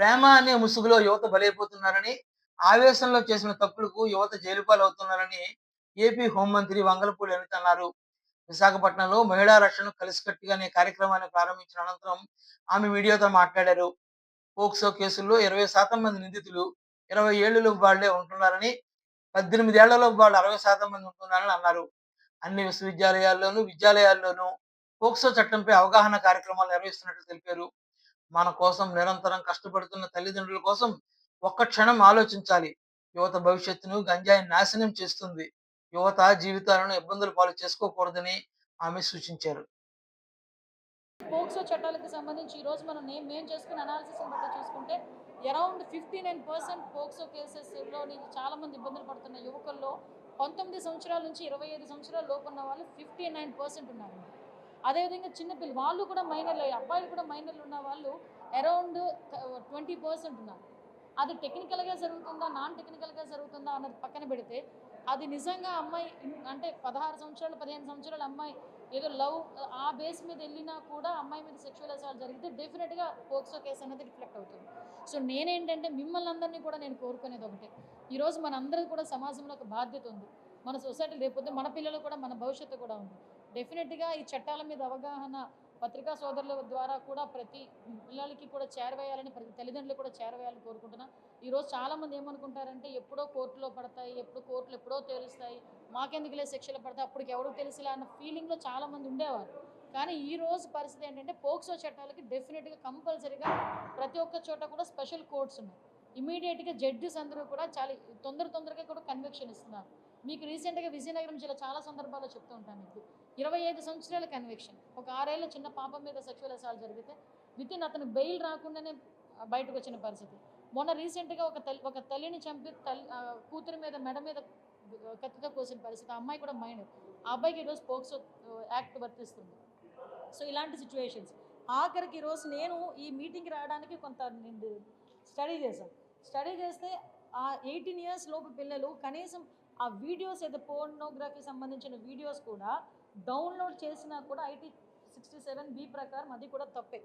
ప్రేమ అనే ముసుగులో యువత బలైపోతున్నారని, ఆవేశంలో చేసిన తప్పులకు యువత జైలు పాలవుతున్నారని ఏపీ హోంమంత్రి వంగలపూడి అనిత అన్నారు. విశాఖపట్నంలో మహిళా రక్షణ కలిసికట్టుగా అనే కార్యక్రమాన్ని ప్రారంభించిన అనంతరం ఆమె మీడియాతో మాట్లాడారు. పోక్సో కేసుల్లో 20% మంది నిందితులు 20 ఏళ్ళలోపు వాళ్ళే ఉంటున్నారని, పద్దెనిమిది ఏళ్ళలో వాళ్ళు 60% మంది ఉంటున్నారని అన్నారు. అన్ని విశ్వవిద్యాలయాల్లోనూ, విద్యాలయాల్లోనూ పోక్సో చట్టంపై అవగాహన కార్యక్రమాలు నిర్వహిస్తున్నట్లు తెలిపారు. మన కోసం నిరంతరం కష్టపడుతున్న తల్లిదండ్రుల కోసం ఒక్క క్షణం ఆలోచించాలి. యువత భవిష్యత్తును గంజాయి నాశనం చేస్తుంది. యువత జీవితాలను ఇబ్బందులు పాలు చేసుకోకూడదని ఆమె సూచించారు. పోక్సో చట్టాలకు సంబంధించి ఈరోజు మనం నేమ్ మేము చేసుకున్న అనాలిసిస్ బట్టి చూసుకుంటే around fifty nine percent POCSO చాలా చాలామంది ఇబ్బందులు పడుతున్న యువకుల్లో పంతొమ్మిది సంవత్సరాల నుంచి ఇరవై ఐదు సంవత్సరాల లోపు ఉన్న వాళ్ళు ఫిఫ్టీ నైన్ పర్సెంట్ ఉన్నారు అదేవిధంగా చిన్నపిల్లలు వాళ్ళు కూడా మైనర్లు అబ్బాయిలు కూడా మైనర్లు ఉన్న వాళ్ళు అరౌండ్ ట్వంటీ పర్సెంట్ ఉన్నారు. అది టెక్నికల్గా జరుగుతుందా నాన్ టెక్నికల్గా జరుగుతుందా అన్నది పక్కన పెడితే అది నిజంగా అమ్మాయి అంటే పదహారు సంవత్సరాలు పదిహేను సంవత్సరాల అమ్మాయి ఏదో లవ్ ఆ బేస్ మీద వెళ్ళినా కూడా అమ్మాయి మీద సెక్షువల్ అసాల్ట్ జరిగితే డెఫినెట్గా పోక్సో కేసు అనేది రిఫ్లెక్ట్ అవుతుంది. సో నేనేంటంటే మిమ్మల్ని అందరినీ కూడా నేను కోరుకునేది ఒకటే. ఈరోజు మనందరికీ కూడా సమాజంలో ఒక బాధ్యత ఉంది. మన సొసైటీ లేకపోతే మన పిల్లలు కూడా మన భవిష్యత్తు కూడా ఉంది. డెఫినెట్గా ఈ చట్టాల మీద అవగాహన పత్రికా సోదరుల ద్వారా కూడా ప్రతి పిల్లలకి కూడా చేరవేయాలని ప్రతి తల్లిదండ్రులు కూడా చేరవేయాలని కోరుకుంటున్నా. ఈరోజు చాలామంది ఏమనుకుంటారంటే ఎప్పుడో కోర్టులో పడతాయి ఎప్పుడు కోర్టులు ఎప్పుడో తేలుస్తాయి మాకెందుకులే శిక్షలు పడతాయి అప్పటికి ఎవరు తెలిసిలే అన్న ఫీలింగ్లో చాలామంది ఉండేవారు. కానీ ఈ రోజు పరిస్థితి ఏంటంటే పోక్సో చట్టాలకి డెఫినెట్గా కంపల్సరీగా ప్రతి ఒక్క చోట కూడా స్పెషల్ కోర్ట్స్ ఉన్నాయి. ఇమీడియట్గా జడ్జెస్ అందరూ కూడా చాలా తొందర తొందరగా కూడా కన్వెక్షన్ ఇస్తున్నారు. మీకు రీసెంట్గా విజయనగరం జిల్లా చాలా సందర్భాల్లో చెప్తూ ఉంటాను మీకు. ఇరవై ఐదు సంవత్సరాల కన్వెక్షన్. ఒక ఆరేళ్ళ చిన్న పాప మీద సెక్షువల్ అసాల్ట్ జరిగితే విత్ ఇన్ అతను బెయిల్ రాకుండానే బయటకు వచ్చిన పరిస్థితి. మొన్న రీసెంట్గా ఒక తల్లి ఒక తల్లిని చంపి తల్లి కూతురి మీద మెడ మీద కత్తితో కోసిన పరిస్థితి. అమ్మాయి కూడా మైనర్. ఆ అబ్బాయికి ఈరోజు పోక్సో యాక్ట్ వర్తిస్తుంది. సో ఇలాంటి సిచ్యువేషన్స్ ఆఖరికి ఈరోజు నేను ఈ మీటింగ్కి రావడానికి కొంత నేను స్టడీ చేశాను స్టడీ చేస్తే ఆ ఎయిటీన్ ఇయర్స్ లోపు పిల్లలు కనీసం ఆ వీడియోస్ అయితే పోర్నోగ్రఫీ సంబంధించిన వీడియోస్ కూడా డౌన్లోడ్ చేసినా కూడా ఐటీ సిక్స్టీ సెవెన్ బి ప్రకారం అది కూడా తప్పే.